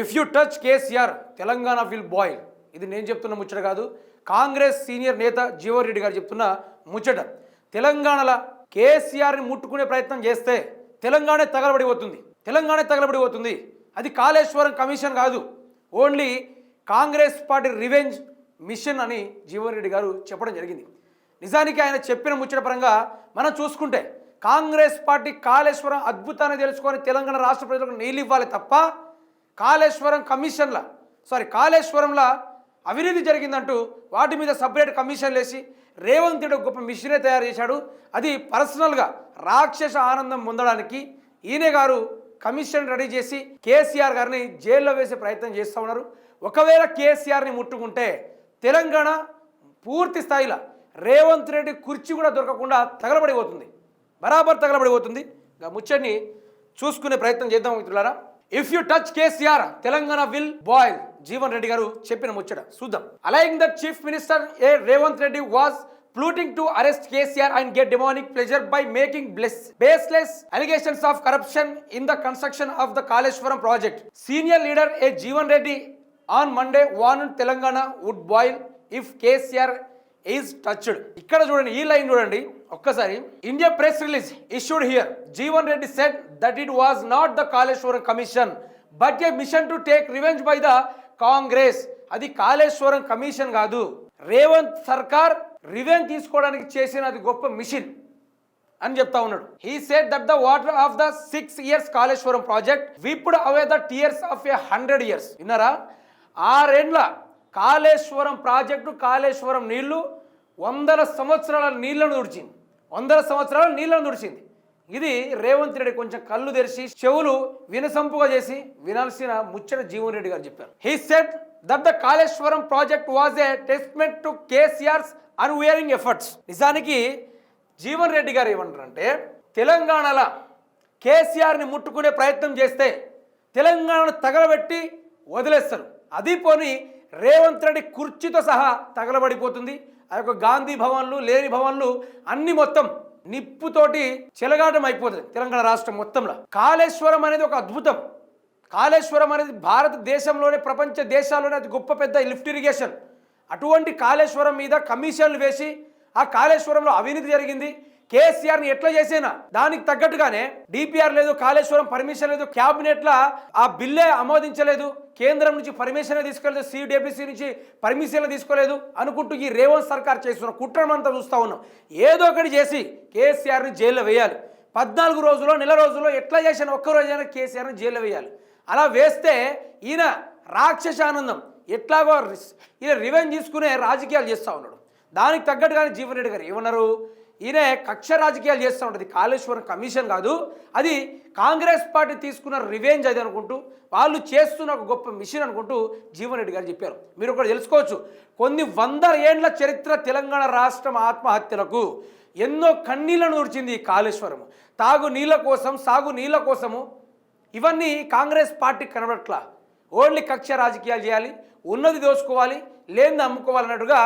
If you touch KCR Telangana will boil ఇది నేను చెప్తున్న ముచ్చట కాదు. కాంగ్రెస్ సీనియర్ నేత జీవన్ రెడ్డి గారు చెప్తున్న ముచ్చట. తెలంగాణలో కేసీఆర్ని ముట్టుకునే ప్రయత్నం చేస్తే తెలంగాణ తగలబడిపోతుంది. తెలంగాణ తగలబడిపోతుంది. అది కాళేశ్వరం కమిషన్ కాదు. Only Congress party revenge mission అని జీవన్ రెడ్డి గారు చెప్పడం జరిగింది. నిజానికి ఆయన చెప్పిన ముచ్చట పరంగా మనం చూసుకుంటే కాంగ్రెస్ పార్టీ కాళేశ్వరం అద్భుతాన్ని తెలుసుకొని తెలంగాణ రాష్ట్ర ప్రజలకు నీళ్ళు ఇవ్వాలి తప్ప కాళేశ్వరం కమిషన్ల సారీ కాళేశ్వరంలో అవినీతి జరిగిందంటూ వాటి మీద సపరేట్ కమిషన్లు వేసి రేవంత్ రెడ్డి గొప్ప మిషనే తయారు చేశాడు. అది పర్సనల్గా రాక్షస ఆనందం పొందడానికి ఈయన గారు కమిషన్ రెడీ చేసి కేసీఆర్ గారిని జైల్లో వేసే ప్రయత్నం చేస్తూ ఉన్నారు. ఒకవేళ కేసీఆర్ని ముట్టుకుంటే తెలంగాణ పూర్తి స్థాయిలో రేవంత్ రెడ్డి కుర్చీ కూడా దొరకకుండా తగలబడిపోతుంది. బరాబర్ తగలబడిపోతుంది. ఇక ముచ్చడిని చూసుకునే ప్రయత్నం చేద్దాం మిత్రులారా. If you touch KCR Telangana will boil Jeevan Reddy గారు చెప్పిన ముచ్చట చూద్దాం. Alleging the chief minister a Revanth Reddy was plotting to arrest KCR and get demonic pleasure by making bless baseless allegations of corruption in the construction of the Kaleshwaram project senior leader a Jeevan Reddy on Monday van Telangana would boil if KCR is touched ఇక్కడ చూడండి ఈ line చూడండి. ఒక్కసారి India press release issued here Jeevan Reddy said that it was not the Kaleshwaram commission but a mission to take revenge by the Congress అది Kaleshwaram commission కాదు. రేవంత్ సర్కార్ revenge తీసుకోవడానికి చేసిన అది గొప్ప మిషన్ అని చెప్తా ఉన్నాడు. He said that the water of the six years Kaleshwaram project wiped away the tears of a hundred years విన్నారా? ఆరేండ్ల కాళేశ్వరం ప్రాజెక్టు కాళేశ్వరం నీళ్ళు వందల సంవత్సరాల నీళ్ళను తుడిచింది వందల సంవత్సరాలు నీళ్ళను తుడిచింది. ఇది రేవంత్ రెడ్డి కొంచెం కళ్ళు తెరిచి చెవులు వినసంపుగా చేసి వినాల్సిన ముచ్చట జీవన్ రెడ్డి గారు చెప్పారు. He said that the Kaleshwaram project was a testament to KCR's unwavering efforts నిజానికి జీవన్ రెడ్డి గారు ఏమంటారంటే తెలంగాణలో కేసీఆర్ని ముట్టుకునే ప్రయత్నం చేస్తే తెలంగాణను తగలబెట్టి వదిలేస్తారు. అది పోని రేవంత్ రెడ్డి కుర్చీతో సహా తగలబడిపోతుంది. ఆ యొక్క గాంధీ భవన్లు లేని భవన్లు అన్ని మొత్తం నిప్పుతోటి చెలగాటం అయిపోతుంది తెలంగాణ రాష్ట్రం మొత్తంలో. కాళేశ్వరం అనేది ఒక అద్భుతం. కాళేశ్వరం అనేది భారతదేశంలోనే ప్రపంచ దేశాల్లోనే అది గొప్ప పెద్ద లిఫ్ట్ ఇరిగేషన్. అటువంటి కాళేశ్వరం మీద కమిషన్లు వేసి ఆ కాళేశ్వరంలో అవినీతి జరిగింది. కేసీఆర్ని ఎట్లా చేసేనా? దానికి తగ్గట్టుగానే డిపిఆర్ లేదు కాళేశ్వరం పర్మిషన్ లేదు క్యాబినెట్లో ఆ బిల్లే ఆమోదించలేదు కేంద్రం నుంచి పర్మిషన్ తీసుకోలేదు సిడిపిసి నుంచి పర్మిషన్ తీసుకోలేదు అనుకుంటూ ఈ రేవంత్ సర్కార్ చేస్తున్న కుట్రమంతా చూస్తూ ఉన్నాం. ఏదో ఒకటి చేసి కేసీఆర్ని జైల్లో వేయాలి. పద్నాలుగు రోజుల్లో నెల రోజుల్లో ఎట్లా చేసిన ఒక్క రోజైనా కేసీఆర్ని జైల్లో వేయాలి. అలా వేస్తే ఈయన రాక్షస ఆనందం ఎట్లాగో ఈయన రివెంజ్ తీసుకునే రాజకీయాలు చేస్తూ ఉన్నాడు. దానికి తగ్గట్టుగానే జీవన్ రెడ్డి గారు ఏమన్నారు? ఈయన కక్ష రాజకీయాలు చేస్తూ ఉంటుంది. కాళేశ్వరం కమిషన్ కాదు. అది కాంగ్రెస్ పార్టీ తీసుకున్న రివెంజ్ అది అనుకుంటూ వాళ్ళు చేస్తున్న ఒక గొప్ప మిషన్ అనుకుంటూ జీవన్ రెడ్డి గారు చెప్పారు. మీరు కూడా తెలుసుకోవచ్చు. కొన్ని వందల ఏండ్ల చరిత్ర తెలంగాణ రాష్ట్రం ఆత్మహత్యలకు ఎన్నో కన్నీళ్ళను ఊర్చింది ఈ కాళేశ్వరం తాగు నీళ్ళ కోసం సాగు నీళ్ళ కోసము ఇవన్నీ కాంగ్రెస్ పార్టీ కనబడట్లా. ఓన్లీ కక్ష రాజకీయాలు చేయాలి ఉన్నది దోచుకోవాలి లేనిది అమ్ముకోవాలన్నట్టుగా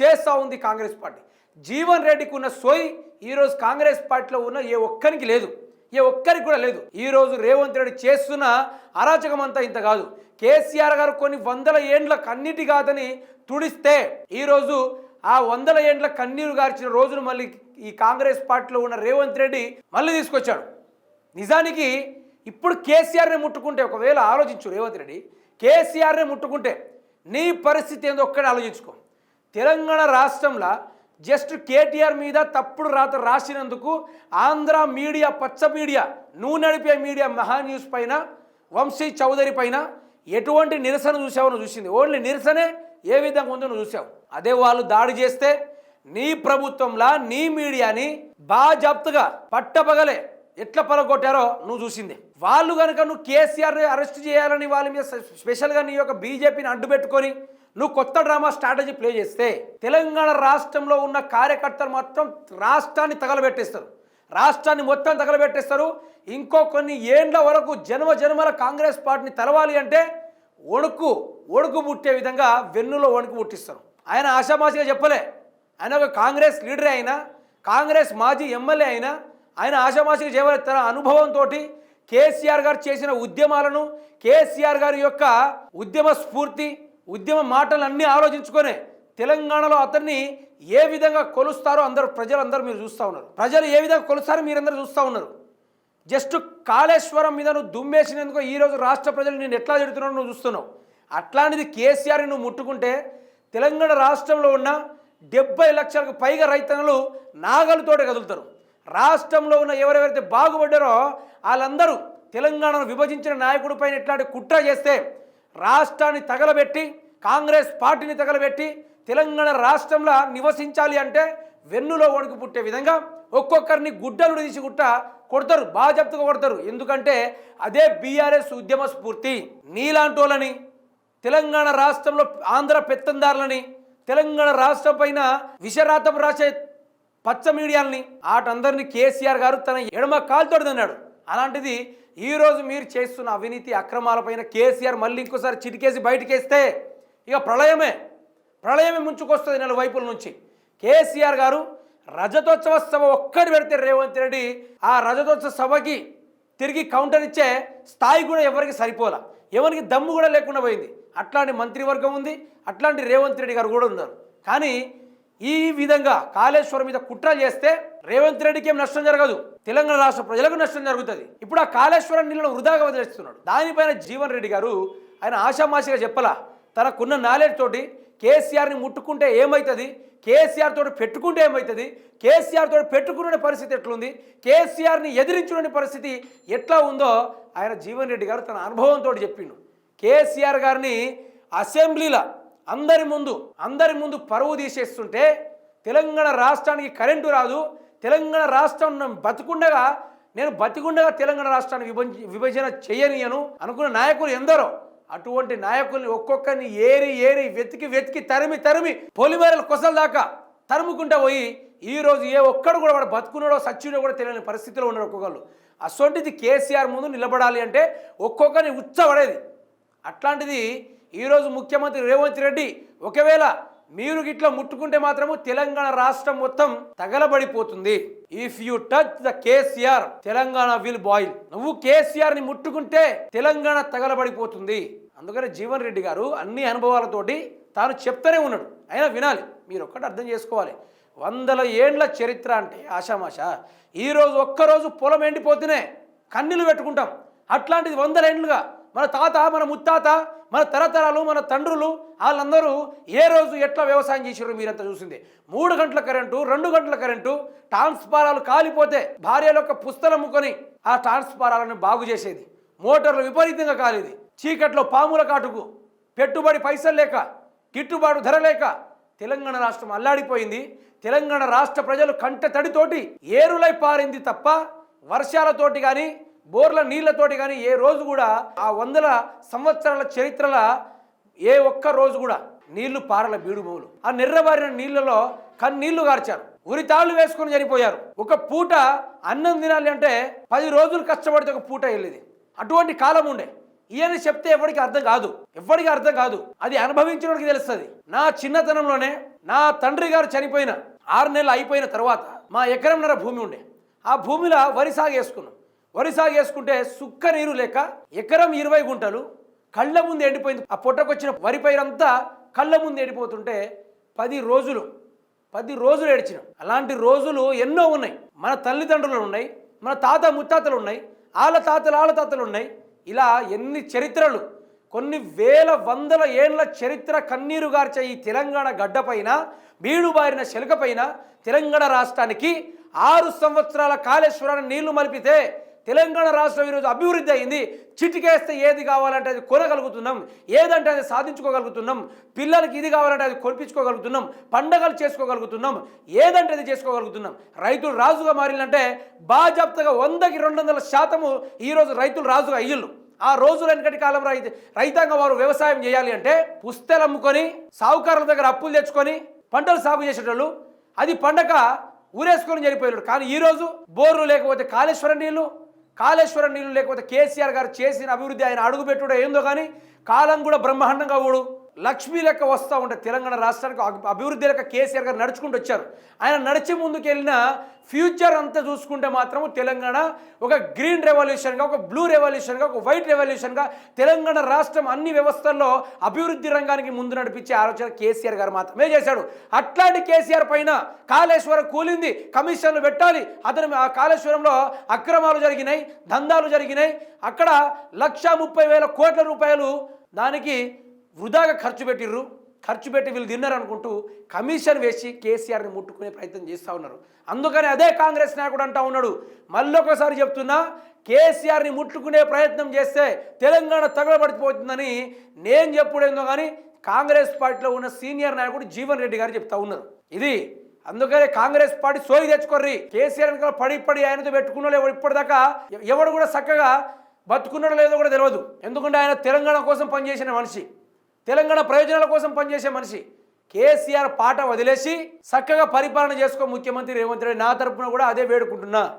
చేస్తూ ఉంది కాంగ్రెస్ పార్టీ. జీవన్ రెడ్డికి ఉన్న సోయి ఈరోజు కాంగ్రెస్ పార్టీలో ఉన్న ఏ ఒక్కరికి లేదు. ఏ ఒక్కరికి కూడా లేదు. ఈరోజు రేవంత్ రెడ్డి చేస్తున్న అరాచకం అంతా ఇంత కాదు. కేసీఆర్ గారు కొన్ని వందల ఏండ్ల కన్నీటి కాదని తుడిస్తే ఈరోజు ఆ వందల ఏండ్ల కన్నీరు గార్చిన రోజును మళ్ళీ ఈ కాంగ్రెస్ పార్టీలో ఉన్న రేవంత్ రెడ్డి మళ్ళీ తీసుకొచ్చాడు. నిజానికి ఇప్పుడు కేసీఆర్ని ముట్టుకుంటే ఒకవేళ ఆలోచించు రేవంత్ రెడ్డి కేసీఆర్ని ముట్టుకుంటే నీ పరిస్థితి ఏందో ఒక్కడే ఆలోచించుకో. తెలంగాణ రాష్ట్రంలో జస్ట్ కేటీఆర్ మీద తప్పుడు రాత రాసినందుకు ఆంధ్ర మీడియా పచ్చ మీడియా నువ్వు నడిపే మీడియా మహా న్యూస్ పైన వంశీ చౌదరి పైన ఎటువంటి నిరసన చూసావో నువ్వు చూసింది. ఓన్లీ నిరసనే ఏ విధంగా ఉందో నువ్వు చూసావు. అదే వాళ్ళు దాడి చేస్తే నీ ప్రభుత్వంలా నీ మీడియాని బాజాప్తుగా పట్టపగలే ఎట్లా పలగొట్టారో నువ్వు చూసింది. వాళ్ళు కనుక నువ్వు కేసీఆర్ అరెస్ట్ చేయాలని వాళ్ళ మీద స్పెషల్గా నీ యొక్క బీజేపీని అడ్డుపెట్టుకొని నువ్వు కొత్త డ్రామా స్ట్రాటజీ ప్లే చేస్తే తెలంగాణ రాష్ట్రంలో ఉన్న కార్యకర్తలు మొత్తం రాష్ట్రాన్ని తగలబెట్టేస్తారు. రాష్ట్రాన్ని మొత్తం తగలబెట్టేస్తారు. ఇంకో కొన్ని ఏండ్ల వరకు జన్మ జన్మల కాంగ్రెస్ పార్టీని తెలవాలి అంటే ఒడుకు ఒడుకు పుట్టే విధంగా వెన్నులో వణుకు పుట్టిస్తారు. ఆయన ఆశామాసిగా చెప్పలే. ఆయన ఒక కాంగ్రెస్ లీడరే అయినా కాంగ్రెస్ మాజీ ఎమ్మెల్యే అయినా ఆయన ఆశామాసిగా చేయవలే తన అనుభవంతో కేసీఆర్ గారు చేసిన ఉద్యమాలను కేసీఆర్ గారి యొక్క ఉద్యమ స్ఫూర్తి ఉద్యమ మాటలన్నీ ఆలోచించుకొని తెలంగాణలో అతన్ని ఏ విధంగా కొలుస్తారో అందరూ ప్రజలందరూ మీరు చూస్తూ ఉన్నారు. ప్రజలు ఏ విధంగా కొలుస్తారో మీరందరూ చూస్తూ ఉన్నారు. జస్ట్ కాళేశ్వరం మీద నువ్వు దుమ్మేసినందుకు ఈరోజు రాష్ట్ర ప్రజలు నేను ఎట్లా తిడుతున్నావు నువ్వు చూస్తున్నావు. అట్లాంటిది కేసీఆర్ నువ్వు ముట్టుకుంటే తెలంగాణ రాష్ట్రంలో ఉన్న డెబ్బై లక్షలకు పైగా రైతన్నలు నాగలతోటే కదులుతారు. రాష్ట్రంలో ఉన్న ఎవరెవరైతే బాగుపడ్డారో వాళ్ళందరూ తెలంగాణను విభజించిన నాయకుడి పైన ఇట్లాంటి కుట్ర చేస్తే రాష్ట్రాన్ని తగలబెట్టి కాంగ్రెస్ పార్టీని తగలబెట్టి తెలంగాణ రాష్ట్రంలో నివసించాలి అంటే వెన్నులో వణుకు పుట్టే విధంగా ఒక్కొక్కరిని గుడ్డలు తీసి గుట్ట కొడతారు బాగా కొడతారు. ఎందుకంటే అదే బీఆర్ఎస్ ఉద్యమ స్ఫూర్తి. నీలాంటోళ్ళని తెలంగాణ రాష్ట్రంలో ఆంధ్ర పెత్తందారులని తెలంగాణ రాష్ట్రం పైన విషరాతం రాసే పచ్చ మీడియాలని ఆటందరినీ కేసీఆర్ గారు తన ఎడమ కాలుతోడుదన్నాడు అలాంటిది ఈరోజు మీరు చేస్తున్న అవినీతి అక్రమాలపైన కేసీఆర్ మళ్ళీ ఇంకోసారి చిటికేసి బయటకేస్తే ఇక ప్రళయమే ప్రళయమే ముంచుకొస్తుంది నెల వైపుల నుంచి. కేసీఆర్ గారు రజతోత్సవ సభ ఒక్కటి పెడితే రేవంత్ రెడ్డి ఆ రజతోత్సవ సభకి తిరిగి కౌంటర్ ఇచ్చే స్థాయి కూడా ఎవరికి సరిపోలా. ఎవరికి దమ్ము కూడా లేకుండా పోయింది. అట్లాంటి మంత్రివర్గం ఉంది అట్లాంటి రేవంత్ రెడ్డి గారు కూడా ఉన్నారు. కానీ ఈ విధంగా కాళేశ్వరం మీద కుట్ర చేస్తే రేవంత్ రెడ్డికి ఏం నష్టం జరగదు. తెలంగాణ రాష్ట్ర ప్రజలకు నష్టం జరుగుతుంది. ఇప్పుడు ఆ కాళేశ్వరం నీళ్ళను వృధాగా వదిలేస్తున్నాడు. దానిపైన జీవన్ రెడ్డి గారు ఆయన ఆషామాషిగా చెప్పలా? తనకున్న నాలెడ్జ్ తోటి కేసీఆర్ని ముట్టుకుంటే ఏమవుతుంది కేసీఆర్ తోటి పెట్టుకుంటే ఏమవుతుంది కేసీఆర్ తోటి పెట్టుకునే పరిస్థితి ఎట్లుంది? కేసీఆర్ని ఎదిరించుకునే పరిస్థితి ఎట్లా ఉందో ఆయన జీవన్ రెడ్డి గారు తన అనుభవంతో చెప్పిండు. కేసీఆర్ గారిని అసెంబ్లీలో అందరి ముందు అందరి ముందు పరువు తీసేస్తుంటే తెలంగాణ రాష్ట్రానికి కరెంటు రాదు తెలంగాణ రాష్ట్రం బతికుండగా నేను బతికుండగా తెలంగాణ రాష్ట్రాన్ని విభజ విభజన చేయనియను అనుకున్న నాయకులు ఎందరో. అటువంటి నాయకుల్ని ఒక్కొక్కరిని ఏరి ఏరి వెతికి వెతికి తరిమి తరిమి పొలిమేరల కొసల దాకా తరుముకుంటా పోయి ఈ రోజు ఏ ఒక్కడు కూడా వాడు బతుకున్నాడో సచ్చినో కూడా తెలియని పరిస్థితిలో ఉన్నారు ఒక్కొక్కరు అసొంటిది కేసీఆర్ ముందు నిలబడాలి అంటే ఒక్కొక్కరిని ఉచ్చబడేది. అట్లాంటిది ఈరోజు ముఖ్యమంత్రి రేవంత్ రెడ్డి ఒకవేళ మీరు గిట్లా ముట్టుకుంటే మాత్రము తెలంగాణ రాష్ట్రం మొత్తం తగలబడిపోతుంది. If you touch the KCR Telangana will boil నువ్వు కేసీఆర్ని ముట్టుకుంటే తెలంగాణ తగలబడిపోతుంది. అందుకని జీవన్ రెడ్డి గారు అన్ని అనుభవాలతోటి తాను చెప్తూనే ఉన్నాడు. అయినా వినాలి మీరు ఒక్కటి అర్థం చేసుకోవాలి. వందల ఏండ్ల చరిత్ర అంటే ఆషామాష. ఈరోజు ఒక్కరోజు పొలం ఎండిపోతేనే కన్నీళ్ళు పెట్టుకుంటాం. అట్లాంటిది వందల ఏండ్లుగా మన తాత మన ముత్తాత మన తరతరాలు మన తండ్రులు వాళ్ళందరూ ఏ రోజు ఎట్లా వ్యవసాయం చేసారు మీరంతా చూసింది. మూడు గంటల కరెంటు రెండు గంటల కరెంటు ట్రాన్స్ఫారాలు కాలిపోతే భార్యల యొక్క పుస్తలు అమ్ముకొని ఆ ట్రాన్స్ఫారాలను బాగు చేసేది. మోటార్లు విపరీతంగా కాలేది. చీకట్లో పాముల కాటుకు పెట్టుబడి పైసలు లేక గిట్టుబాటు ధర లేక తెలంగాణ రాష్ట్రం అల్లాడిపోయింది. తెలంగాణ రాష్ట్ర ప్రజలు కంట తడితోటి ఏరులై పారింది తప్ప వర్షాలతోటి కానీ బోర్ల నీళ్ళతోటి కానీ ఏ రోజు కూడా ఆ వందల సంవత్సరాల చరిత్రల ఏ ఒక్క రోజు కూడా నీళ్ళు పారల బీడుబోలు ఆ నిర్రబారిన నీళ్ళలో కన్నీళ్ళు గార్చారు. ఉరితాళ్ళు వేసుకొని చనిపోయారు. ఒక పూట అన్నం తినాలి అంటే పది రోజులు కష్టపడితే ఒక పూట వెళ్ళేది. అటువంటి కాలం ఉండే. ఈయన చెప్తే ఎవరికి అర్థం కాదు. ఎవరికి అర్థం కాదు. అది అనుభవించడానికి తెలుస్తుంది. నా చిన్నతనంలోనే నా తండ్రి గారు చనిపోయిన ఆరు నెలలు అయిపోయిన తర్వాత మా ఎకరంన్నర భూమి ఉండే. ఆ భూమిలో వరి సాగు వేసుకున్నాం. వరి సాగు వేసుకుంటే సుక్క నీరు లేక ఎకరం ఇరవై గుంటలు కళ్ళ ముందు ఎండిపోయింది. ఆ పొట్టకొచ్చిన వరి పైరంతా కళ్ళ ముందు ఎండిపోతుంటే పది రోజులు పది రోజులు ఏడ్చినాం. అలాంటి రోజులు ఎన్నో ఉన్నాయి. మన తల్లిదండ్రులు ఉన్నాయి మన తాత ముత్తాతలు ఉన్నాయి ఆళ్ళ తాతలు ఆళ్ళ తాతలు ఉన్నాయి. ఇలా ఎన్ని చరిత్రలు కొన్ని వేల వందల ఏళ్ళ చరిత్ర కన్నీరు గార్చే ఈ తెలంగాణ గడ్డపైన బీడుబారిన శిలకపైన తెలంగాణ రాష్ట్రానికి ఆరు సంవత్సరాల కాళేశ్వరాన్ని నీళ్ళు మలిపితే తెలంగాణ రాష్ట్రం ఈరోజు అభివృద్ధి అయింది. చిటికేస్తే ఏది కావాలంటే అది కొనగలుగుతున్నాం. ఏదంటే అది సాధించుకోగలుగుతున్నాం. పిల్లలకి ఇది కావాలంటే అది కొనిపించుకోగలుగుతున్నాం. పండగలు చేసుకోగలుగుతున్నాం. ఏదంటే అది చేసుకోగలుగుతున్నాం. రైతులు రాజుగా మారినంటే బాజాప్తగా వందకి రెండు వందల శాతము ఈరోజు రైతులు రాజుగా అయ్యిళ్ళు. ఆ రోజు వెనకటి కాలం రైతాంగం వారు వ్యవసాయం చేయాలి అంటే పుస్తలు అమ్ముకొని సావుకారుల దగ్గర అప్పులు తెచ్చుకొని పంటలు సాగు చేసేటోళ్ళు. అది పండగ ఊరేసుకొని చనిపోయాడు కానీ ఈరోజు బోర్లు లేకపోతే కాళేశ్వరం నీళ్ళు కాళేశ్వరం నీళ్ళు లేకపోతే కేసీఆర్ గారు చేసిన అభివృద్ధి ఆయన అడుగుపెట్టుడో ఏందో కానీ కాలం కూడా బ్రహ్మాండంగా ఊడు లక్ష్మీ లెక్క వస్తూ ఉంటే తెలంగాణ రాష్ట్రానికి అభివృద్ధి లెక్క కేసీఆర్ గారు నడుచుకుంటూ వచ్చారు. ఆయన నడిచి ముందుకు వెళ్ళిన ఫ్యూచర్ అంతా చూసుకుంటే మాత్రం తెలంగాణ ఒక గ్రీన్ రెవల్యూషన్గా ఒక బ్లూ రెవల్యూషన్గా ఒక వైట్ రెవల్యూషన్గా తెలంగాణ రాష్ట్రం అన్ని వ్యవస్థల్లో అభివృద్ధి రంగానికి ముందు నడిపించే ఆలోచన కేసీఆర్ గారు మాత్రమే చేశాడు. అట్లాంటి కేసీఆర్ పైన కాళేశ్వరం కూలింది కమిషన్లు పెట్టాలి. అతను ఆ కాళేశ్వరంలో అక్రమాలు జరిగినాయి దందాలు జరిగినాయి. అక్కడ లక్ష ముప్పై వేల కోట్ల రూపాయలు దానికి వృధాగా ఖర్చు పెట్టిర్రు. ఖర్చు పెట్టి వీళ్ళు తిన్నారు అనుకుంటూ కమిషన్ వేసి కేసీఆర్ని ముట్టుకునే ప్రయత్నం చేస్తూ ఉన్నారు. అందుకని అదే కాంగ్రెస్ నాయకుడు అంటా ఉన్నాడు. మళ్ళొకసారి చెప్తున్నా కేసీఆర్ని ముట్టుకునే ప్రయత్నం చేస్తే తెలంగాణ తగలబడిపోతుందని నేను చెప్పుడేందో కానీ కాంగ్రెస్ పార్టీలో ఉన్న సీనియర్ నాయకుడు జీవన్ రెడ్డి గారు చెప్తా ఉన్నారు. ఇది అందుకనే కాంగ్రెస్ పార్టీ సోయి తెచ్చుకోర్రి. కేసీఆర్ పడి పడి ఆయనతో పెట్టుకున్న లేవు ఇప్పటిదాకా ఎవడు కూడా చక్కగా బతుకున్నాడో లేదో కూడా తెలియదు ఎందుకంటే ఆయన తెలంగాణ కోసం పనిచేసిన మనిషి. తెలంగాణ ప్రయోజనాల కోసం పనిచేసే మనిషి. కేసీఆర్ పాట వదిలేసి చక్కగా పరిపాలన చేసుకో ముఖ్యమంత్రి రేవంత్ రెడ్డి నా తరపున కూడా అదే వేడుకుంటున్నా.